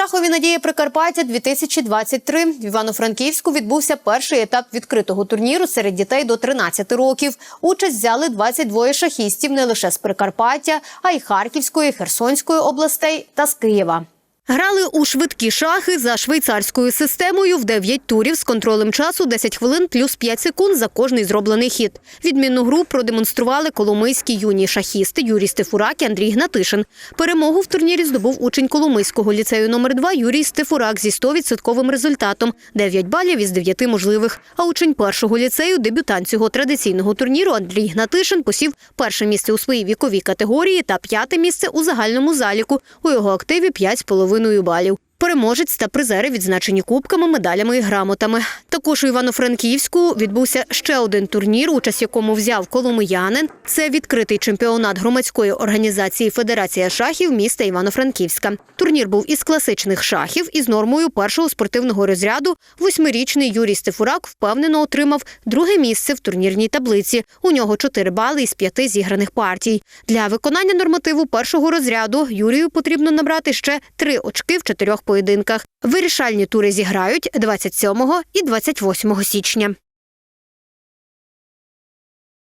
Шахові надії Прикарпаття 2023 В Івано-Франківську відбувся перший етап відкритого турніру серед дітей до 13 років. Участь взяли 22 шахістів не лише з Прикарпаття, а й Харківської, Херсонської областей та з Києва. Грали у швидкі шахи за швейцарською системою в 9 турів з контролем часу 10 хвилин плюс 5 секунд за кожний зроблений хід. Відмінну гру продемонстрували коломийські юні шахісти Юрій Стефурак і Андрій Гнатишин. Перемогу в турнірі здобув учень Коломийського ліцею номер 2 Юрій Стефурак зі 100% результатом 9 балів із 9 можливих. А учень першого ліцею, дебютант цього традиційного турніру Андрій Гнатишин посів перше місце у своїй віковій категорії та п'яте місце у загальному заліку. У його активі 5,5 балів. Переможець та призери відзначені кубками, медалями і грамотами. Також у Івано-Франківську відбувся ще один турнір, участь якому взяв коломиянин. Це відкритий чемпіонат громадської організації Федерація шахів міста Івано-Франківська. Турнір був із класичних шахів із нормою першого спортивного розряду. Восьмирічний Юрій Стефурак впевнено отримав друге місце в турнірній таблиці. У нього 4 бали із п'яти зіграних партій. Для виконання нормативу першого розряду Юрію потрібно набрати ще три очки в чотирьох поєдинках. Вирішальні тури зіграють 27 і 28 січня.